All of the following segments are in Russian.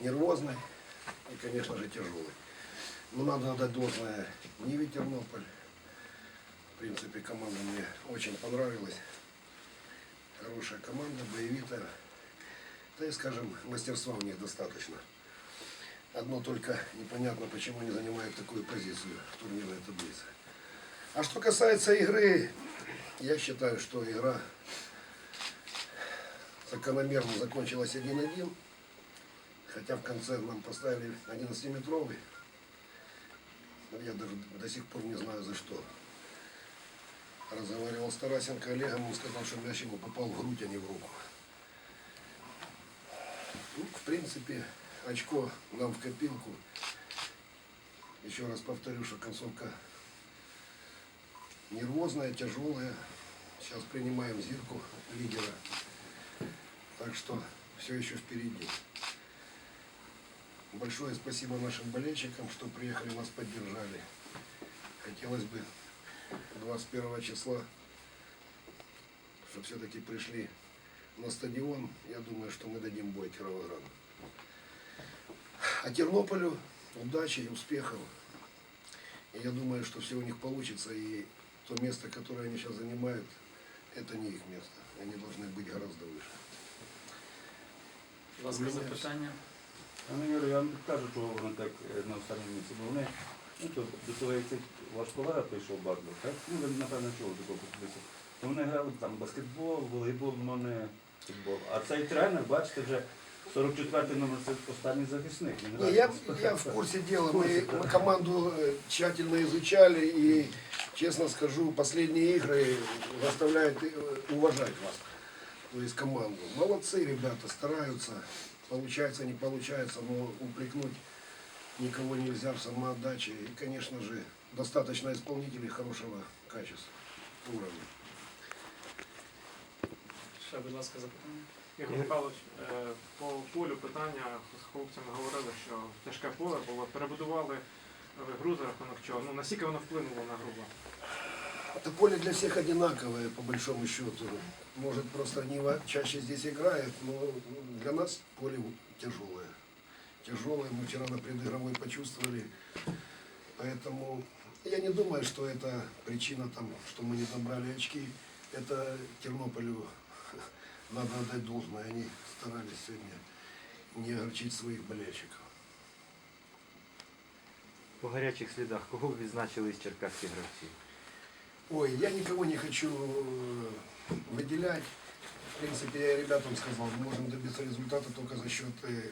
нервозный и, конечно же, тяжелый. Но надо отдать должное Ниве Тернополь. В принципе, команда мне очень понравилась. Хорошая команда, боевитая. Да и, скажем, мастерства у них достаточно. Одно только непонятно, почему они занимают такую позицию в турнирной таблице. А что касается игры, я считаю, что игра закономерно закончилась 1-1. Хотя в конце нам поставили 11-метровый. Но я даже до сих пор не знаю за что. Разговаривал с Тарасенко Олегом, он сказал, что мяч ему попал в грудь, а не в руку. Ну, в принципе, очко нам в копилку. Еще раз повторю, что концовка нервозная, тяжелая. Сейчас принимаем Зирку, лидера. Так что все еще впереди. Большое спасибо нашим болельщикам, что приехали, нас поддержали. Хотелось бы 21 числа, чтобы все-таки пришли на стадион. Я думаю, что мы дадим бой Кировограду. А Тернополю удачи и успехов. И я думаю, что все у них получится. И то место, которое они сейчас занимают, это не их место. Они должны быть гораздо выше. Будь ласка, запитання. Пане Юрію, я не кажу, чого вони так е, на останньому місці, бо вони, ну то до того, як цей ваш колега прийшов Бардов, так? Ну, ви, напевно, чули такого підпису. То вони грали там баскетбол, волейбол, але не футбол. А цей тренер, бачите, вже 44-й номер це останній захисник. Він Не, грає я, в я в курсе дела. Мы, курсе, да. мы команду э, тщательно изучали и, честно скажу, последние игры заставляют э, уважать вас, то есть команду. Молодцы ребята, стараются. Получается, не получается, но упрекнуть никого нельзя в самоотдаче. И, конечно же, достаточно исполнителей хорошего качества, уровня. Ще, будь ласка, запитання. Ігор Михайлович, е, по полю питання з хлопцями говорили, що тяжке поле було, перебудували ви гру за рахунок чого. Ну наскільки воно вплинуло на гру? Это поле для всех одинаковое, по большому счету. Может, просто Нива чаще здесь играет, но для нас поле тяжелое. Тяжелое, мы вчера на предыгровой почувствовали. Поэтому я не думаю, что это причина, там, что мы не набрали очки. Это Тернополю надо отдать должное. Они старались сегодня не огорчить своих болельщиков. По гарячих слідах кого б відзначили з черкаських гравців? Ой, я никого не хочу э, выделять. В принципе, я ребятам сказал, мы можем добиться результата только за счет э,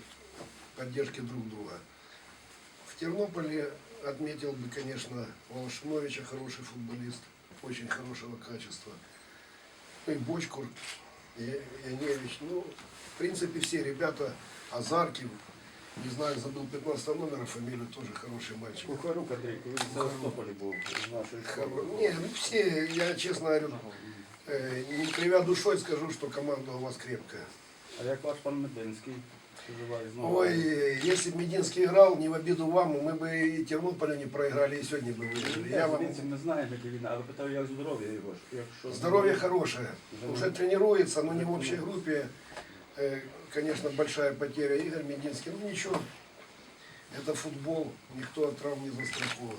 поддержки друг друга. В Тернополе отметил бы, конечно, Волошиновича, хороший футболист, очень хорошего качества. Ну и Бочкур, и Яневич. Ну, в принципе, все ребята, Азаркив, не знаю, забыл 15 номера, фамилию тоже хороший мальчик. Кухарук Андрійко, він в Севастополі був з нашої школи. Не, ну все, я честно говорю, э, не кривя душой скажу, что команда у вас крепкая. А як ваш пан Мединський проживає знову? Ой, э, если бы Мединский играл, не в обиду вам, мы бы и Тернополя не проиграли, и сегодня бы выиграли. Я вам... Ми знаємо, яка війна, але питаю, як здоров'я його? ж, Якщо... Здоровье хорошее. Уже тренируется, но не в общей группе. Э, Конечно, большая потеря Игорь Мединский. Ну ничего, это футбол, никто от травм не застрахован.